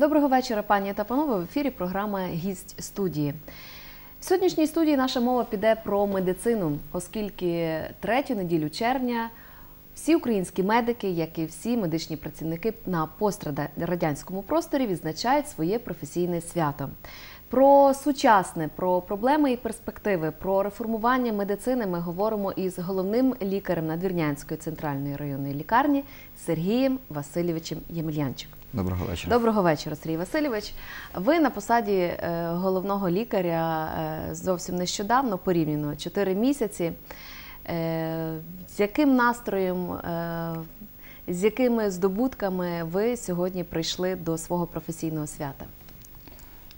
Доброго вечора, пані та панове. В ефірі програма Гість студії. В сьогоднішній студії наша мова піде про медицину, оскільки третю неділю червня всі українські медики, як і всі медичні працівники на пострадянському просторі, відзначають своє професійне свято. Про сучасне, про проблеми і перспективи, про реформування медицини ми говоримо із головним лікарем Надвірнянської центральної районної лікарні Сергієм Васильовичем Ємельянчиком. Доброго вечора. Доброго вечора, Сергій Васильович. Ви на посаді е, головного лікаря е, зовсім нещодавно, порівняно 4 місяці. Е, З яким настроєм, з якими здобутками ви сьогодні прийшли до свого професійного свята?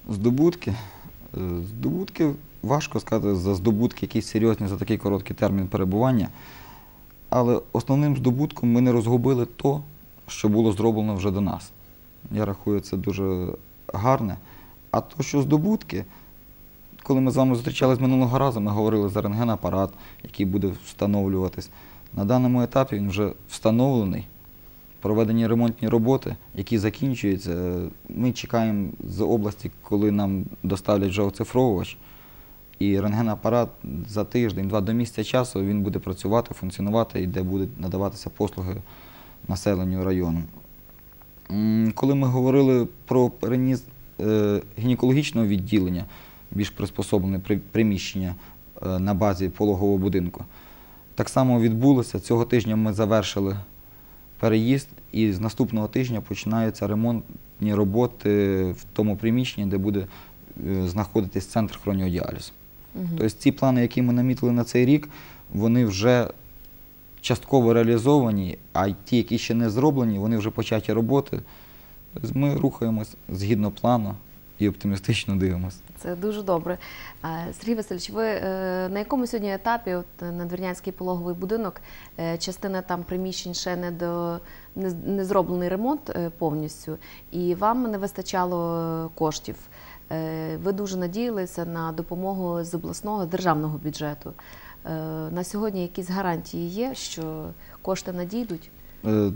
Здобутки. Е, Здобутки важко сказати за здобутки, якісь серйозні за такий короткий термін перебування. Але основним здобутком ми не розгубили то, що було зроблено вже до нас. Я рахую, це дуже гарне. А то, що здобутки, коли ми з вами зустрічались минулого разу, ми говорили за рентгенапарат, який буде встановлюватись. На даному етапі він вже встановлений. Проведені ремонтні роботи, які закінчуються. Ми чекаємо з області, коли нам доставлять вже оцифровувач. І рентгенапарат за тиждень-два до місяця часу він буде працювати, функціонувати і де будуть надаватися послуги населенню району. Коли ми говорили про переніс е, гінекологічного відділення, більш приспособлене при- приміщення е, на базі пологового будинку, так само відбулося. Цього тижня ми завершили переїзд, і з наступного тижня починаються ремонтні роботи в тому приміщенні, де буде е, знаходитись центр хроніодіалізу. Тобто ці плани, які ми намітили на цей рік, вони вже частково реалізовані, а ті, які ще не зроблені, вони вже початі роботи. Тобто ми рухаємось згідно плану і оптимістично дивимося. Це дуже добре. Сергій Васильович, ви е, на якому сьогодні етапі от, е, Надвірнянський пологовий будинок, е, частина там приміщень ще не, до, не, зроблений ремонт е, повністю, і вам не вистачало е, коштів. Е, Ви дуже надіялися на допомогу з обласного державного бюджету. Е, На сьогодні якісь гарантії є, що кошти надійдуть? Е,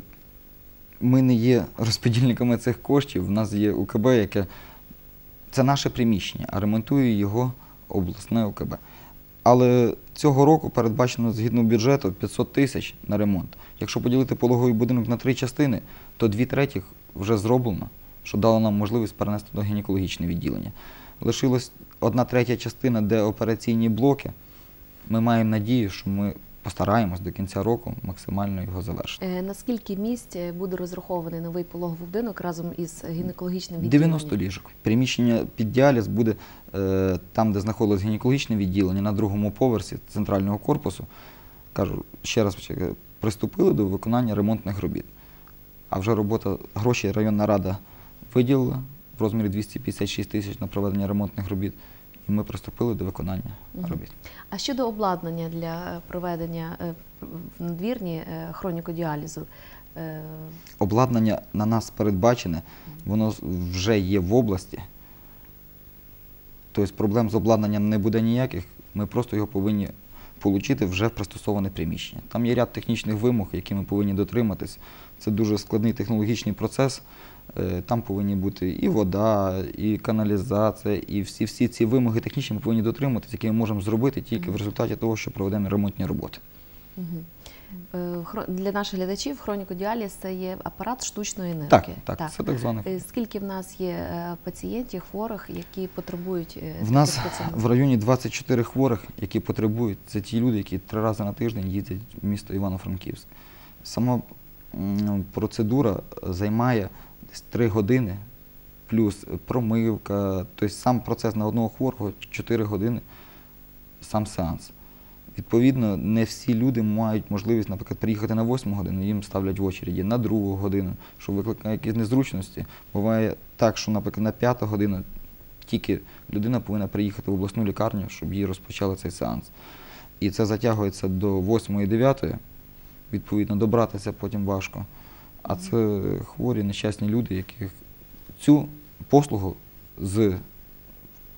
Ми не є розподільниками цих коштів. У нас є УКБ, яке це наше приміщення, а ремонтує його обласне УКБ. Але цього року передбачено згідно бюджету 500 тисяч на ремонт. Якщо поділити пологовий будинок на три частини, то дві третіх вже зроблено, що дало нам можливість перенести до гінекологічне відділення. Лишилась одна третя частина, де операційні блоки. Ми маємо надію, що ми постараємось до кінця року максимально його завершити. Е, На місць е, буде розрахований новий пологовий будинок разом із гінекологічним відділенням? 90 ліжок. Приміщення під діаліз буде е, там, де знаходилось гінекологічне відділення, на другому поверсі центрального корпусу. Кажу, ще раз приступили до виконання ремонтних робіт. А вже робота, гроші районна рада виділила в розмірі 256 тисяч на проведення ремонтних робіт. І ми приступили до виконання робіт. А щодо обладнання для проведення е, в надвірні е, хронікодіалізу, е, Обладнання на нас передбачене, воно вже є в області. Тобто проблем з обладнанням не буде ніяких, ми просто його повинні отримати вже в пристосоване приміщення. Там є ряд технічних вимог, які ми повинні дотриматись. Це дуже складний технологічний процес. Е, Там повинні бути і вода, і каналізація, і всі, всі ці вимоги технічні ми повинні дотриматись, які ми можемо зробити тільки в результаті того, що проведемо ремонтні роботи. Е, для наших глядачів хронікодіаліз це є апарат штучної Так, енергії. так, це так званий. Е, Скільки в нас є пацієнтів, хворих, які потребують В нас в районі 24 хворих, які потребують. Це ті люди, які три рази на тиждень їздять в місто Івано-Франківськ. Сама процедура займає десь 3 години, плюс промивка, тобто сам процес на одного хворого 4 години, сам сеанс. Відповідно, не всі люди мають можливість, наприклад, приїхати на 8 годину, їм ставлять в очереді на другу годину, що викликає якісь незручності. Буває так, що, наприклад, на 5 годину тільки людина повинна приїхати в обласну лікарню, щоб їй розпочали цей сеанс. І це затягується до 8-9, відповідно, добратися потім важко. А це хворі, нещасні люди, яких цю послугу з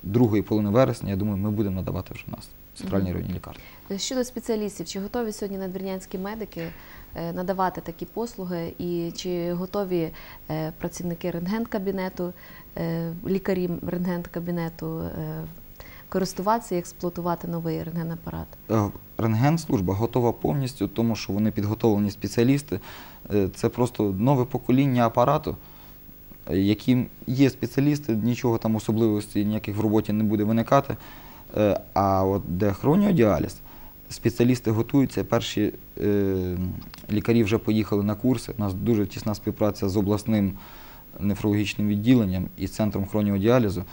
другої половини вересня, я думаю, ми будемо надавати вже в нас центральній районній лікарні. Щодо спеціалістів, чи готові сьогодні надвірнянські медики е, надавати такі послуги, і чи готові е, працівники рентген-кабінету, е, лікарі рентген-кабінету користуватися і експлуатувати новий рентген-апарат? Е, Рентген-служба готова повністю, тому що вони підготовлені спеціалісти. Е, Це просто нове покоління апарату, яким є спеціалісти, нічого там особливості ніяких в роботі не буде виникати. Е, А от де хроніодіаліз, спеціалісти готуються. Перші е, лікарі вже поїхали на курси. У нас дуже тісна співпраця з обласним нефрологічним відділенням і центром хроніодіалізу.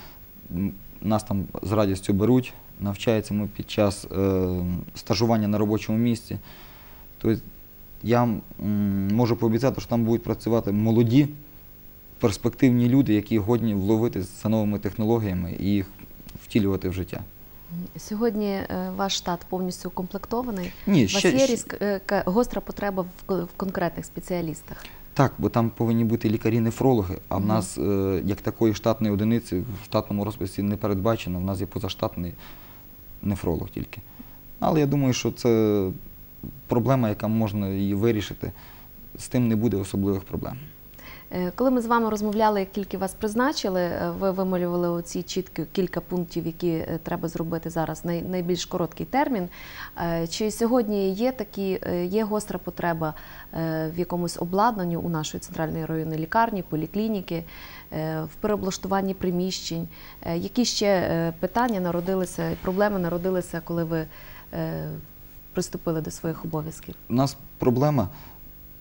Нас там з радістю беруть, навчаються ми під час стажування на робочому місці. Тобто я можу пообіцяти, що там будуть працювати молоді, перспективні люди, які годні вловити за новими технологіями і їх втілювати в життя. Сьогодні е, ваш штат повністю укомплектований. Ні, У вас ще, є ще- різк- е, гостра потреба в конкретних спеціалістах. Так, бо там повинні бути лікарі-нефрологи, а в Мгм. нас е, як такої штатної одиниці в штатному розписі не передбачено, в нас є позаштатний нефролог тільки. Але я думаю, що це проблема, яка можна її вирішити. З тим не буде особливих проблем. Е, Коли ми з вами розмовляли, як тільки вас призначили, е, ви вималювали оці чіткі кілька пунктів, які е, треба зробити зараз найбільш короткий термін. Чи сьогодні є такі, є гостра потреба в якомусь обладнанні у нашої центральної районної лікарні, поліклініки, в переоблаштуванні приміщень? Які ще питання народилися, проблеми народилися, коли ви приступили до своїх обов'язків? У нас проблема,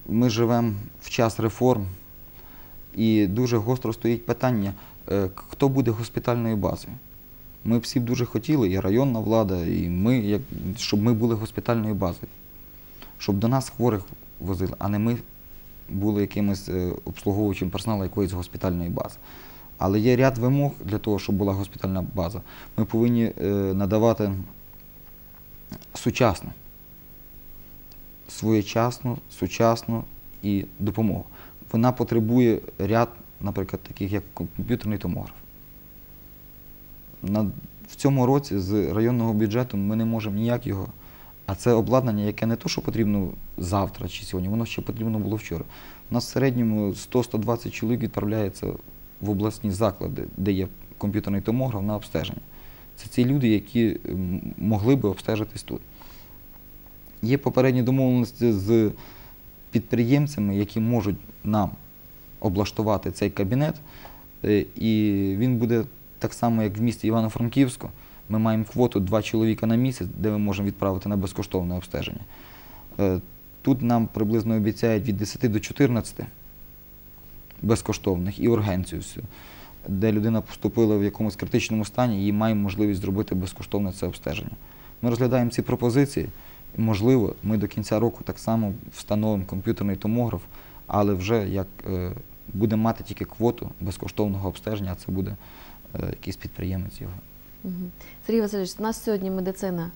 ми живемо в час реформ, і дуже гостро стоїть питання, е, хто буде госпітальною базою. Ми всі дуже хотіли, і районна влада, і ми, щоб ми були госпітальною базою, щоб до нас хворих возили, а не ми були якимось е, обслуговуючим персоналом якоїсь госпітальної бази. Але є ряд вимог для того, щоб була госпітальна база. Ми повинні е, надавати сучасну своєчасну, сучасну і допомогу. Вона потребує ряд, наприклад, таких як комп'ютерний томограф. В цьому році з районного бюджету ми не можемо ніяк його. А це обладнання, яке не то, що потрібно завтра чи сьогодні, воно ще потрібно було вчора. У нас в середньому 100-120 чоловік відправляється в обласні заклади, де є комп'ютерний томограф на обстеження. Це ці люди, які могли би обстежитись тут. Є попередні домовленості з підприємцями, які можуть нам облаштувати цей кабінет, е, і він буде так само, як в місті Івано-Франківську. Ми маємо квоту два чоловіка на місяць, де ми можемо відправити на безкоштовне обстеження. Е, Тут нам приблизно обіцяють від 10 до 14 безкоштовних і ургенцію всю, де людина поступила в якомусь критичному стані і має можливість зробити безкоштовне це обстеження. Ми розглядаємо ці пропозиції, можливо, ми до кінця року так само встановимо комп'ютерний томограф, але вже як е, будемо мати тільки квоту безкоштовного обстеження, а це буде е, якийсь підприємець його. Сергій Васильович, у нас сьогодні медицина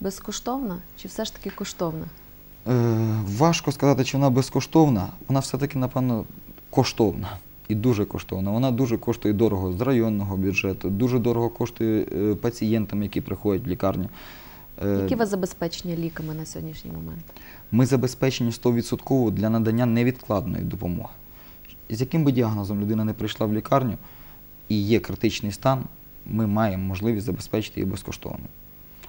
безкоштовна чи все ж таки коштовна? Е, важко сказати, чи вона безкоштовна. Вона все-таки, напевно, коштовна. І дуже коштовна. Вона дуже коштує дорого з районного бюджету, дуже дорого коштує пацієнтам, які приходять в лікарню. Е, Які у вас забезпечення ліками на сьогоднішній момент? Ми забезпечені 100% для надання невідкладної допомоги. З яким би діагнозом людина не прийшла в лікарню і є критичний стан, ми маємо можливість забезпечити її безкоштовно.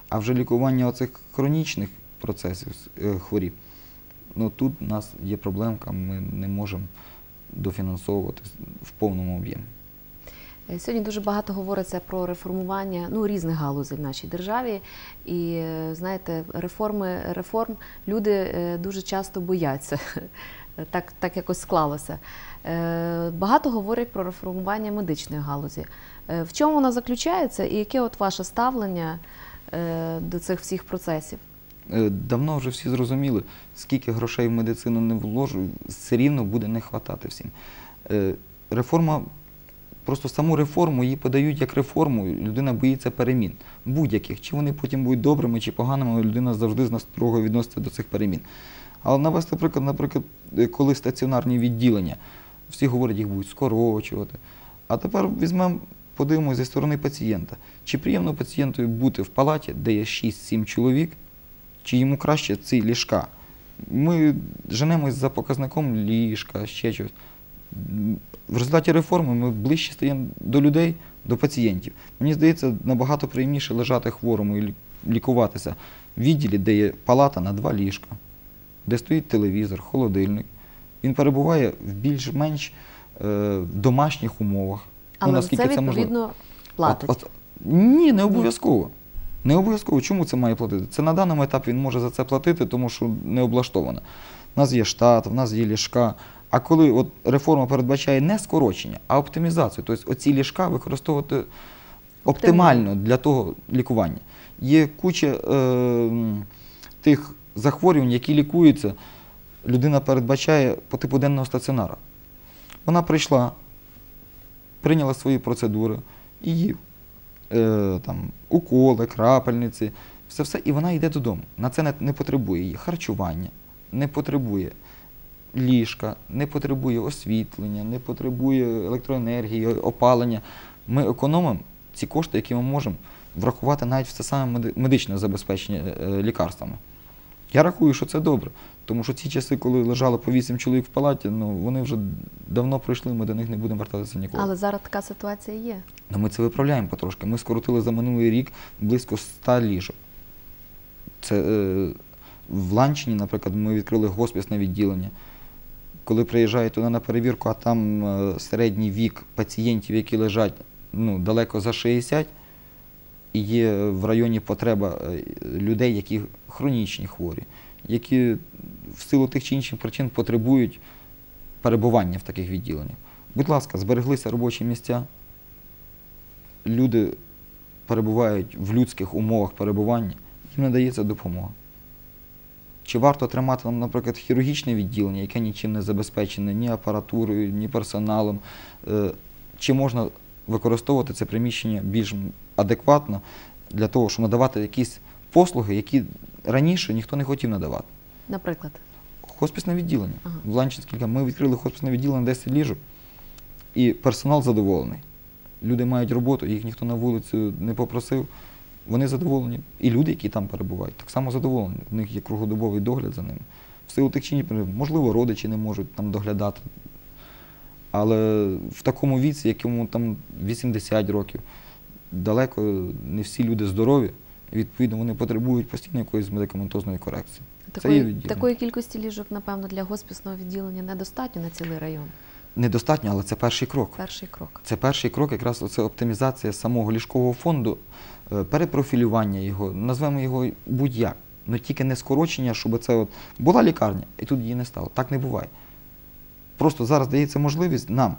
А вже лікування оцих хронічних процесів е, хворіб, ну тут у нас є проблемка, ми не можемо дофінансовувати в повному об'ємі. Е, Сьогодні дуже багато говориться про реформування ну, різних галузей в нашій державі. І е, знаєте, реформи реформ люди е, дуже часто бояться. Так, так якось склалося. Багато говорять про реформування медичної галузі. В чому вона заключається і яке от ваше ставлення до цих всіх процесів? Давно вже всі зрозуміли, скільки грошей в медицину не вложу, все рівно буде не хватати всім. Реформа, просто саму реформу її подають як реформу, людина боїться перемін. Будь-яких. Чи вони потім будуть добрими чи поганими, людина завжди з нас строго відноситься до цих перемін. Але навести приклад, наприклад, е, коли стаціонарні відділення, всі говорять, їх будуть скорочувати. А тепер візьмемо подивимося зі сторони пацієнта. Чи приємно пацієнту бути в палаті, де є 6-7 чоловік, чи йому краще ці ліжка? Ми женемось за показником ліжка, ще щось. В результаті реформи ми ближче стаємо до людей, до пацієнтів. Мені здається, набагато приємніше лежати хворому і лікуватися в відділі, де є палата на два ліжка, де стоїть телевізор, холодильник. Він перебуває в більш-менш е, домашніх умовах. Ну, наскільки це можливо. відповідно платить. От, от, ні, не обов'язково. Не обов'язково. Чому це має платити? Це на даному етапі він може за це платити, тому що не облаштовано. У нас є штат, в нас є ліжка. А коли от реформа передбачає не скорочення, а оптимізацію, тобто оці ліжка використовувати оптимально для того лікування. Є куча е, тих захворювань, які лікуються, людина передбачає по типу денного стаціонара. Вона прийшла, прийняла свої процедури, її е, там, уколи, крапельниці, все все, і вона йде додому. На це не, не потребує її харчування, не потребує ліжка, не потребує освітлення, не потребує електроенергії, опалення. Ми економимо ці кошти, які ми можемо врахувати навіть в це саме медичне забезпечення е, лікарствами. Я рахую, що це добре, тому що ці часи, коли лежало по 8 чоловік в палаті, ну вони вже давно пройшли, ми до них не будемо вертатися ніколи. Але зараз така ситуація є. Ну, ми це виправляємо потрошки. Ми скоротили за минулий рік близько 100 ліжок. Це е, в Ланчині, наприклад, ми відкрили госпісне відділення. Коли приїжджають туди на перевірку, а там е, середній вік пацієнтів, які лежать ну, далеко за 60, і є в районі потреба е, людей, які хронічні хворі, які в силу тих чи інших причин потребують перебування в таких відділеннях. Будь ласка, збереглися робочі місця, люди перебувають в людських умовах перебування, їм надається допомога. Чи варто тримати нам, наприклад, хірургічне відділення, яке нічим не забезпечене ні апаратурою, ні персоналом? Е, Чи можна використовувати це приміщення більш адекватно для того, щоб надавати якісь послуги, які раніше ніхто не хотів надавати? Наприклад, Хоспісне відділення. Ага. В Ланчинській ми відкрили хоспісне відділення 10 ліжок, і персонал задоволений. Люди мають роботу, їх ніхто на вулицю не попросив. Вони задоволені. І люди, які там перебувають, так само задоволені. У них є круглодобовий догляд за ними. В силу тих чи можливо, родичі не можуть там доглядати. Але в такому віці, якому там 80 років, далеко не всі люди здорові, відповідно вони потребують постійно якоїсь медикаментозної корекції. Такої, такої кількості ліжок, напевно, для госпісного відділення недостатньо на цілий район. Недостатньо, але це перший крок. Перший крок. Це перший крок, якраз оце оптимізація самого ліжкового фонду, е, перепрофілювання його, назвемо його будь-як. Ну тільки не скорочення, щоб це от була лікарня, і тут її не стало. Так не буває. Просто зараз дається можливість нам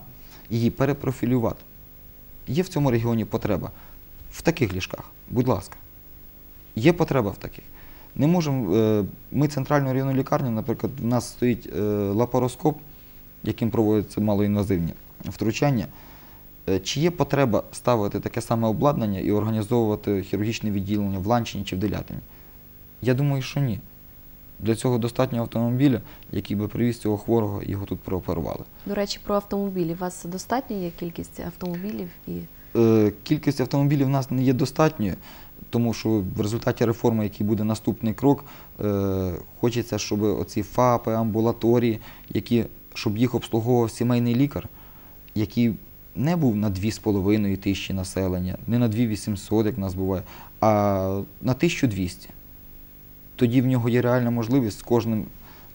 її перепрофілювати. Є в цьому регіоні потреба в таких ліжках, будь ласка. Є потреба в таких. Не можемо. е, Ми центральну районну лікарню, наприклад, в нас стоїть е, лапароскоп, яким проводяться малоінвазивні втручання. Е, Чи є потреба ставити таке саме обладнання і організовувати хірургічне відділення в Ланчині чи в Делятині? Я думаю, що ні. Для цього достатньо автомобіля, який би привіз цього хворого і його тут прооперували. До речі, про автомобілі. У вас достатньо є кількість автомобілів і Е, Кількість автомобілів в нас не є достатньою, тому що в результаті реформи, який буде наступний крок, е, хочеться, щоб оці ФАПи, амбулаторії, які, щоб їх обслуговував сімейний лікар, який не був на 2,5 тисячі населення, не на 2800, як нас буває, а на 1200. Тоді в нього є реальна можливість з кожним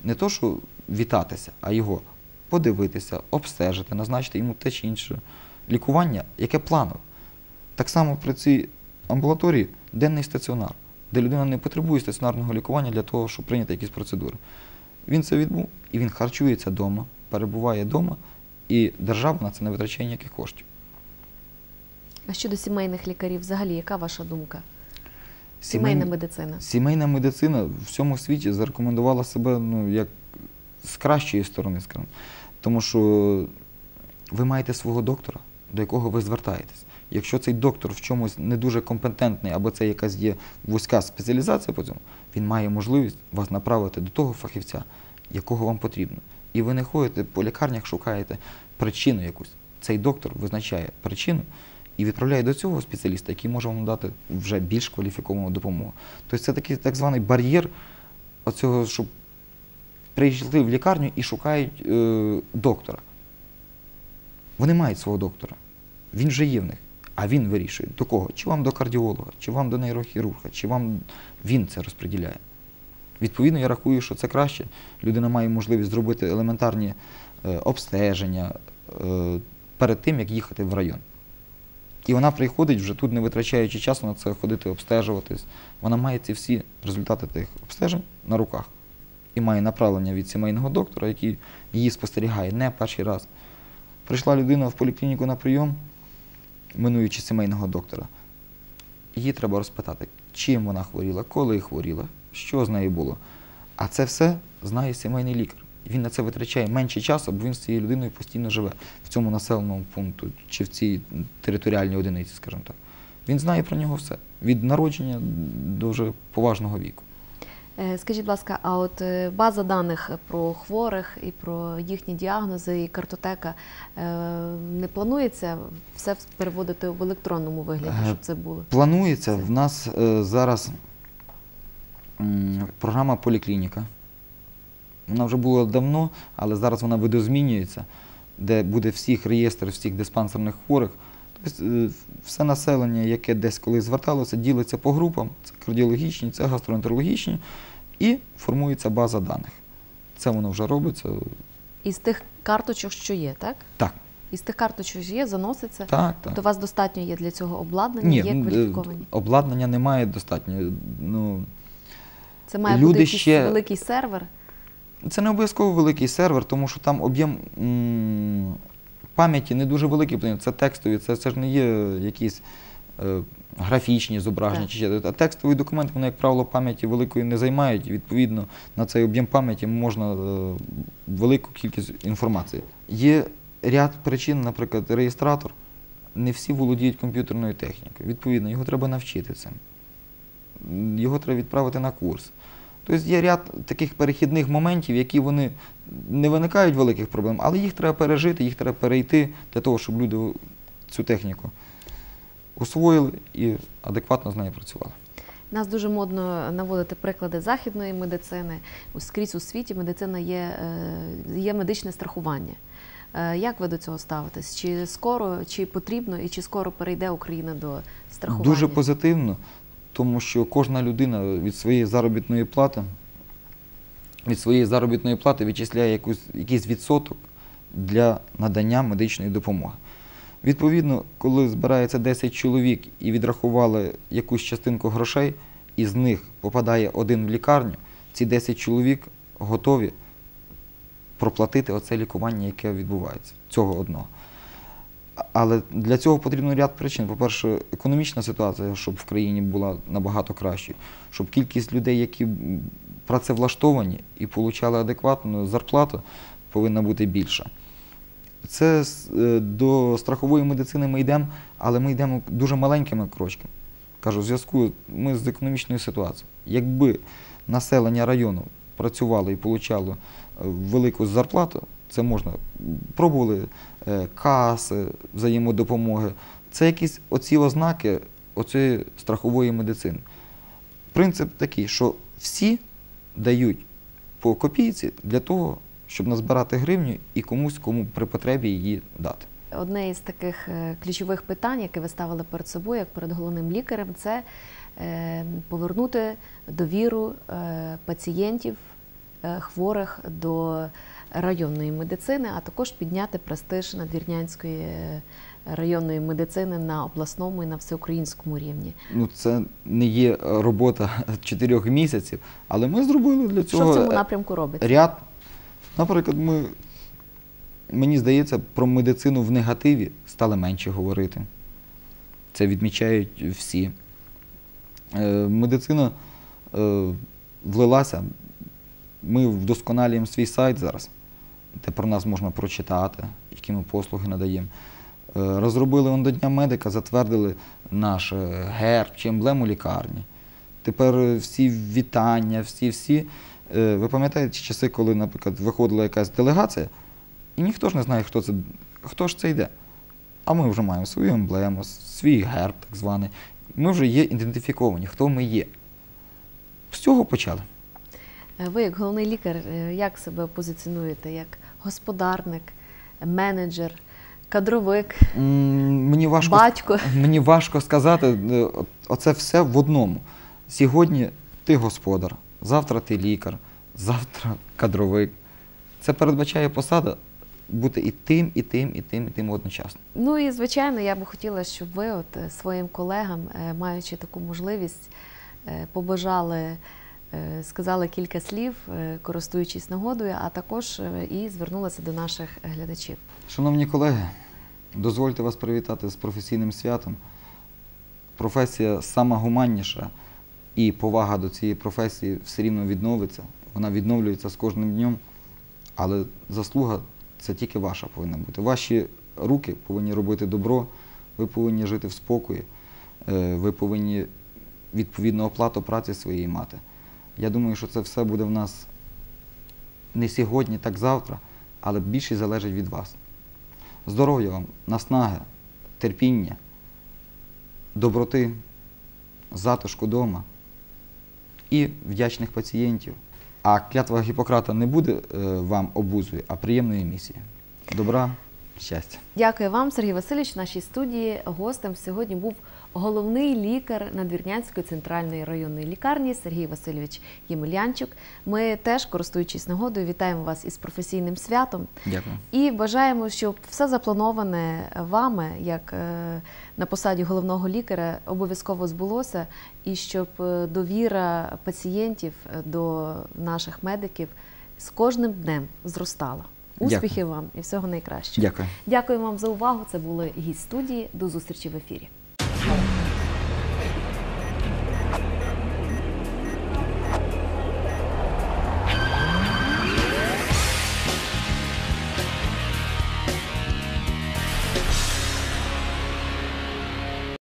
не то, що вітатися, а його подивитися, обстежити, назначити йому те чи інше лікування, яке планове. Так само при цій амбулаторії денний стаціонар, де людина не потребує стаціонарного лікування для того, щоб прийняти якісь процедури. Він це відбув, і він харчується вдома, перебуває вдома, і держава на це не витрачає ніяких коштів. а щодо сімейних лікарів, взагалі, яка ваша думка? Сімейна медицина. Сімейна медицина в всьому світі зарекомендувала себе ну, як з кращої сторони, скажімо. Тому що ви маєте свого доктора, до якого ви звертаєтесь. Якщо цей доктор в чомусь не дуже компетентний, або це якась є вузька спеціалізація по цьому, він має можливість вас направити до того фахівця, якого вам потрібно. І ви не ходите по лікарнях, шукаєте причину якусь. Цей доктор визначає причину і відправляє до цього спеціаліста, який може вам надати вже більш кваліфіковану допомогу. Тобто це такий так званий бар'єр оцього, щоб прийшли в лікарню і шукають е, доктора. Вони мають свого доктора. Він вже є в них. А він вирішує, до кого? Чи вам до кардіолога, чи вам до нейрохірурга, чи вам він це розподіляє. Відповідно, я рахую, що це краще. Людина має можливість зробити елементарні е, обстеження е, перед тим, як їхати в район. І вона приходить вже тут, не витрачаючи часу на це ходити, обстежуватись. Вона має ці всі результати тих обстежень на руках. І має направлення від сімейного доктора, який її спостерігає не перший раз. Прийшла людина в поліклініку на прийом, минуючи сімейного доктора. Її треба розпитати, чим вона хворіла, коли хворіла, що з нею було. А це все знає сімейний лікар. Він на це витрачає менше часу, бо він з цією людиною постійно живе в цьому населеному пункту чи в цій територіальній одиниці, скажімо так. Він знає про нього все від народження до вже поважного віку. Е, Скажіть, будь ласка, а от е, база даних про хворих і про їхні діагнози і картотека е, не планується все переводити в електронному вигляді, щоб це було? Планується в нас зараз програма поліклініка. Вона вже була давно, але зараз вона видозмінюється, де буде всіх реєстр всіх диспансерних хворих. Тобто все населення, яке десь колись зверталося, ділиться по групам. Це кардіологічні, це гастроентерологічні, і формується база даних. Це воно вже робиться. Із тих карточок, що є, так? Так, Із тих карточок, що є, заноситься. так, так. у вас достатньо є для цього обладнання, Ні, є ну, е, кваліфіковані. обладнання немає достатньо. Ну, Це має люди бути якийсь ще- великий сервер. Це не обов'язково великий сервер, тому що там об'єм пам'яті не дуже великий. Це текстові, це, це ж не є якісь е, графічні зображення. Чи ще. А текстові документи, вони, як правило, пам'яті великої не займають. І, Відповідно, на цей об'єм пам'яті можна е, велику кількість інформації. Є ряд причин, наприклад, реєстратор. Не всі володіють комп'ютерною технікою. Відповідно, його треба навчити цим. Його треба відправити на курс. Тобто є ряд таких перехідних моментів, які вони не виникають великих проблем, але їх треба пережити, їх треба перейти для того, щоб люди цю техніку освоїли і адекватно з нею працювали. Нас дуже модно наводити приклади західної медицини. Скрізь у світі медицина є, е, є медичне страхування. Е, Як ви до цього ставитесь? Чи скоро, чи потрібно, і чи скоро перейде Україна до страхування? Дуже позитивно, тому що кожна людина від своєї заробітної плати від своєї заробітної плати відчисляє якусь, якийсь відсоток для надання медичної допомоги. Відповідно, коли збирається 10 чоловік і відрахували якусь частинку грошей, і з них попадає один в лікарню, ці 10 чоловік готові проплатити оце лікування, яке відбувається, цього одного. Але для цього потрібно ряд причин. По-перше, економічна ситуація, щоб в країні була набагато кращою, щоб кількість людей, які працевлаштовані і отримали адекватну зарплату, повинна бути більша. Це е, до страхової медицини ми йдемо, але ми йдемо дуже маленькими крочками. Кажу, в зв'язку ми з економічною ситуацією. Якби населення району працювало і отримало велику зарплату, це можна. Пробували е, каси, взаємодопомоги. Це якісь оці ознаки оцієї страхової медицини. Принцип такий, що всі дають по копійці для того, щоб назбирати гривню і комусь, кому при потребі її дати. Одне із таких е, ключових питань, яке ви ставили перед собою, як перед головним лікарем, це е, повернути довіру е, пацієнтів, е, хворих до районної медицини, а також підняти престиж надвірнянської е, районної медицини на обласному і на всеукраїнському рівні. Ну, це не є робота чотирьох місяців, але ми зробили для Що цього в цьому напрямку робиться? ряд. Наприклад, ми, мені здається, про медицину в негативі стали менше говорити. Це відмічають всі. Е, Медицина е, влилася. Ми вдосконалюємо свій сайт зараз, де про нас можна прочитати, які ми послуги надаємо. Е, Розробили до Дня медика, затвердили наш е, герб чи емблему лікарні. Тепер е, всі вітання, всі-всі. Ви пам'ятаєте часи, коли, наприклад, виходила якась делегація, і ніхто ж не знає, хто це, хто ж це йде. А ми вже маємо свою емблему, свій герб, так званий. Ми вже є ідентифіковані, хто ми є. З цього почали. Е, Ви, як головний лікар, е, як себе позиціонуєте? Як господарник, менеджер, кадровик, Мені важко, батько? мені важко сказати, е, оце все в одному. Сьогодні ти господар, завтра ти лікар, завтра кадровик. Це передбачає посада бути і тим, і тим, і тим, і тим одночасно. Ну і звичайно, я би хотіла, щоб ви от своїм колегам, маючи таку можливість, побажали, е, сказали кілька слів, е, користуючись нагодою, а також е, і звернулися до наших глядачів. Шановні колеги, дозвольте вас привітати з професійним святом. Професія сама гуманніша і повага до цієї професії все рівно відновиться. Вона відновлюється з кожним днем, але заслуга це тільки ваша повинна бути. Ваші руки повинні робити добро, ви повинні жити в спокої, ви повинні відповідну оплату праці своєї мати. Я думаю, що це все буде в нас не сьогодні, так завтра, але більше залежить від вас. Здоров'я вам, наснаги, терпіння, доброти, затишку вдома і вдячних пацієнтів. А клятва Гіппократа не буде е, вам обузою, а приємною місією. Добра, щастя. Дякую вам, Сергій Васильович. В нашій студії гостем сьогодні був головний лікар Надвірнянської центральної районної лікарні Сергій Васильович Ємельянчук. Ми теж, користуючись нагодою, вітаємо вас із професійним святом. Дякую. І бажаємо, щоб все заплановане вами, як е, на посаді головного лікаря, обов'язково збулося, і щоб е, довіра пацієнтів е, до наших медиків з кожним днем зростала. Дякую. Успіхів вам і всього найкращого. Дякую. Дякую вам за увагу. Це були гість студії. До зустрічі в ефірі.